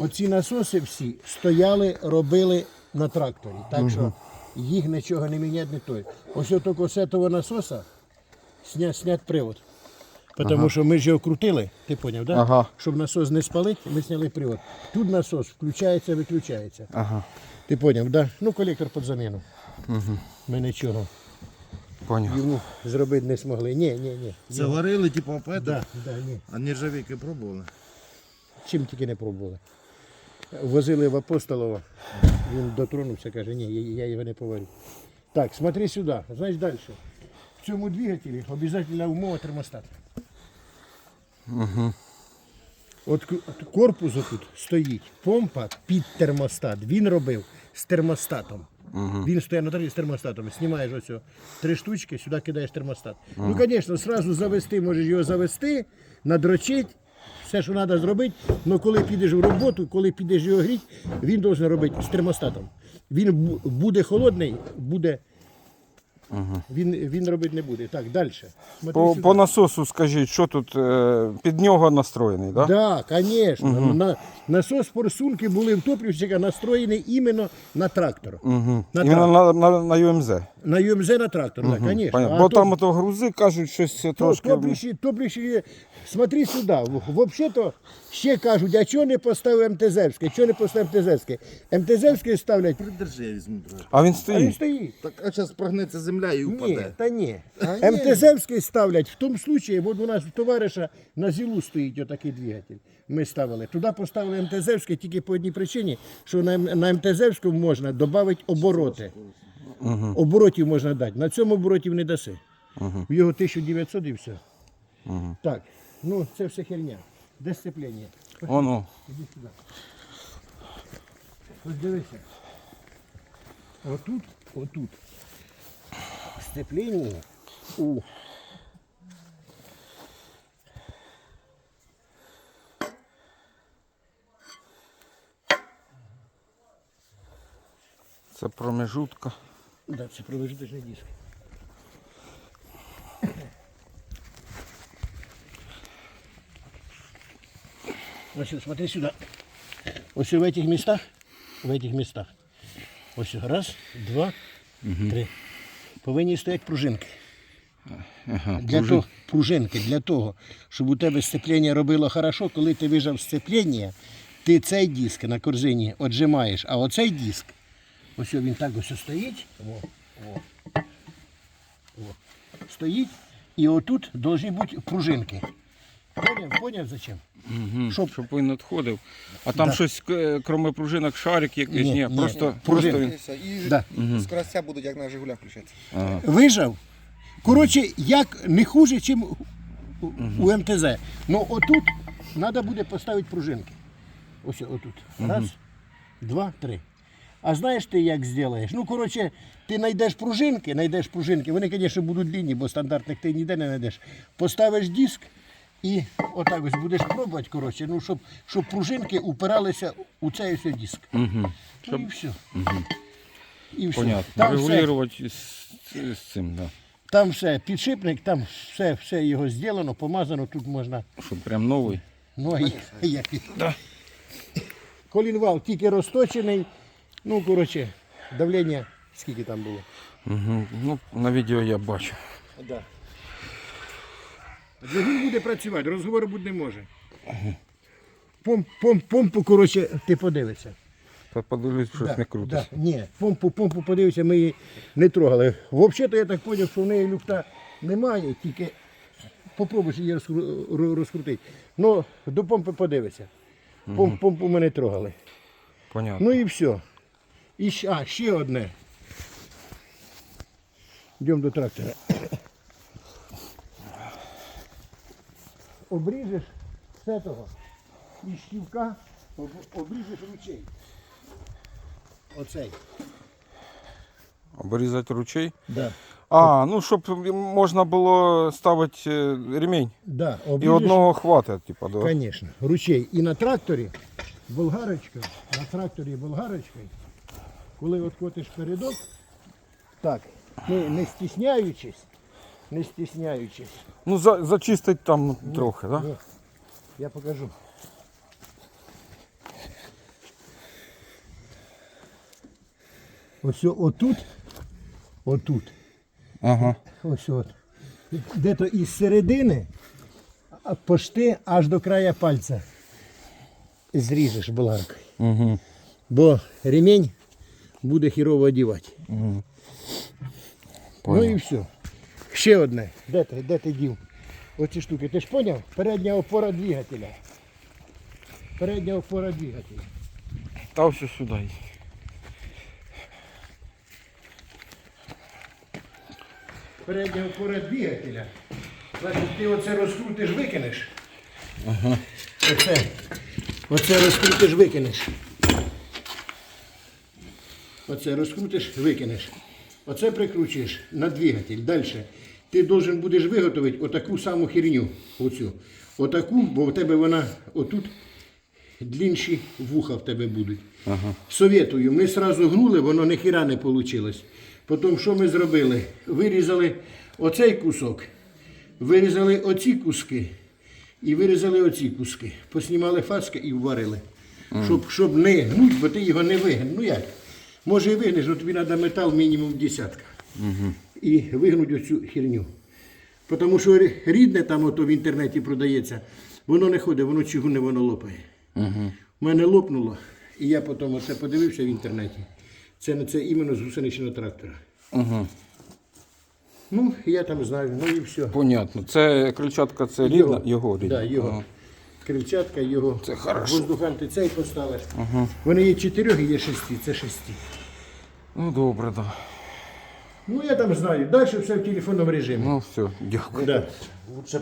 Оці насоси всі стояли, робили на тракторі. Так що їх нічого не міняти не той. Ось тільки з цього насоса снять, снять привод. Тому що ми ж його крутили, ти зрозумів, да? Ага. щоб насос не спалити, ми зняли привод. Тут насос включається, виключається. Ага, Ти зрозумів, да? Ну, колектор під заміну. Ми нічого поняв. йому зробити не змогли. Ні, ні, ні. Це варили, типу, по Да, да, ні. А нержавейки пробували? Чим тільки не пробували. Возили в Апостолова, він дотронувся, каже, ні, я, його не поварю. Так, смотри сюди, знаєш далі. В цьому двигателі обов'язково умова термостат. Угу. От корпус тут стоїть, помпа під термостат. Він робив з термостатом. Він стоїть на тарі з термостатом. Знімаєш ось три штучки, сюди кидаєш термостат. Ну, звісно, одразу завести, можеш його завести, надрочити, все, що треба зробити. Але коли підеш в роботу, коли підеш його гріти, він має робити з термостатом. Він буде холодний, буде. Він, він робити не буде. Так, далі. По, по насосу скажіть, що тут е, під нього настроєний, так? Да? Так, звісно. На, насос форсунки були в топливщика настроєні іменно на трактор. Угу. На Іменно трактор. на, на, на ЮМЗ. На ЮМЗ на трактор, так, звісно. Бо там ото грузи кажуть, щось трошки. Топливщик, топливщик, смотри сюди. Взагалі-то ще кажуть, а чого не поставив МТЗевське? Чого не поставив МТЗевське? МТЗевське ставлять, Придержи, я візьму. А він стоїть. а він стоїть. стоїть. Так, а зараз прогнеться земля і Ні, упаде. та ні. ні. МТЗевський ставлять в тому случаї, от у нас у товариша на зілу стоїть отакий двигатель. Ми ставили. Туди поставили МТЗевський тільки по одній причині, що на, М- на МТЗевському можна додати обороти. Оборотів можна дати. На цьому оборотів не даси. В його 1900 і все. Так, ну це все херня. Де сцеплення? Воно. Ось дивися. Отут, отут. Сцеплення у Це промежутка. Да, це промежуточний диск. Ось, смотри сюда. Ось в этих местах, в этих местах. Ось раз, два, три. Повинні стояти пружинки. для того, пружинки для того, щоб у тебе сцеплення робило хорошо, коли ти вижав сцеплення, ти цей диск на корзині отжимаєш, а оцей диск, ось він так ось стоїть, о, о, о, стоїть, і отут повинні бути пружинки. Поняв, поняв зачем? Угу. Щоб- Щоб він відходив. А там Да. щось, е, крім пружинок, шарик якийсь. Ні, Ні, ні. просто, Пружинки. просто він. І Да. скоростя будуть як на Жигулях включатися. Вижав. Коротше, як не хуже, ніж у, у МТЗ. Ну отут треба буде поставити пружинки. Ось отут. Раз, два, три. А знаєш ти, як зробиш? Ну, коротше, ти знайдеш пружинки, знайдеш пружинки. Вони, звісно, будуть длинні, бо стандартних ти ніде не знайдеш. Поставиш диск і отак ось будеш пробувати, коротше, ну, щоб, щоб пружинки упиралися у цей ось диск. Угу. Ну, і все. І все. Понятно. Там все. Регулювати з, з цим, да. Там все, підшипник, там все, все його зроблено, помазано, тут можна. Щоб прям новий. Ну, а як. Колінвал тільки розточений. Ну, коротше, давлення скільки там було. Угу. Ну, на відео я бачу. Да. Двигун буде працювати, розговору бути не може. Помп, помп, помпу, коротше, ти подивишся. Та подивлюсь, щось Да, не крутиться. Да, ні, помпу, помпу подивився, ми її не трогали. Взагалі-то я так зрозумів, що в неї люфта немає, тільки попробуєш її розкру- розкрутити. Ну, до помпи подивися. Помп, помпу ми не трогали. Понятно. Ну і все. І ще, а, ще одне. Йдемо до трактора. Обріжеш з цього і шківка, обріжеш ручей. Оцей. Обрізати ручей. Да. А, ну щоб можна було ставити е, ремінь. Да, І обріжеш, одного хватить, типа, да? Звісно, ручей. І на тракторі болгарочка, на тракторі болгарочкою, коли от котиш передок, так, не, не стісняючись, не стесняючись. Ну за, зачистить там ні, трохи, так? Да? Ну, я покажу. Ось отут, отут. Ага. Ось от. Де-то із середини пошти аж до края пальця. Зріжеш бланкою. Угу. Бо ремінь буде хірово одівати. Угу. Ну і все. Ще одне. Де ти, де ти дів? Оці штуки. Ти ж поняв? Передня опора двигателя. Передня опора двигателя. Та все сюди. Передня опора двигателя. Значить, ти оце розкрутиш, викинеш. Ага. Оце. Оце розкрутиш, викинеш. Оце розкрутиш, викинеш. Оце прикручуєш на двигатель. Далі. Ти должен будеш виготовити отаку саму херню. Оцю. Отаку, бо в тебе вона отут длінші вуха в тебе будуть. Ага. Советую, ми сразу гнули, воно ні хіра не вийшло. Потім що ми зробили? Вирізали оцей кусок, вирізали оці куски і вирізали оці куски. Поснімали фаски і вварили. Щоб, щоб не гнуть, бо ти його не вигнеш. Ну як? Може і вигнеш, але тобі треба метал мінімум десятка. І вигнуть оцю херню. Тому що рідне там ото в інтернеті продається, воно не ходить, воно чугуне, воно лопає. У мене лопнуло, і я потім оце подивився в інтернеті. Це це іменно з гусеничного трактора. Угу. Ну, я там знаю, ну і все. Понятно. Це крильчатка, це рідна, його рідна. Да, його. Ага. Крильчатка, його. Це хорошо. Воздухан ти цей поставиш. Вони є чотирьох і є шести, це шести. Ну добре, так. Да. Ну я там знаю. Далі все в телефонному режимі. Ну все, дякую. Да. Лучше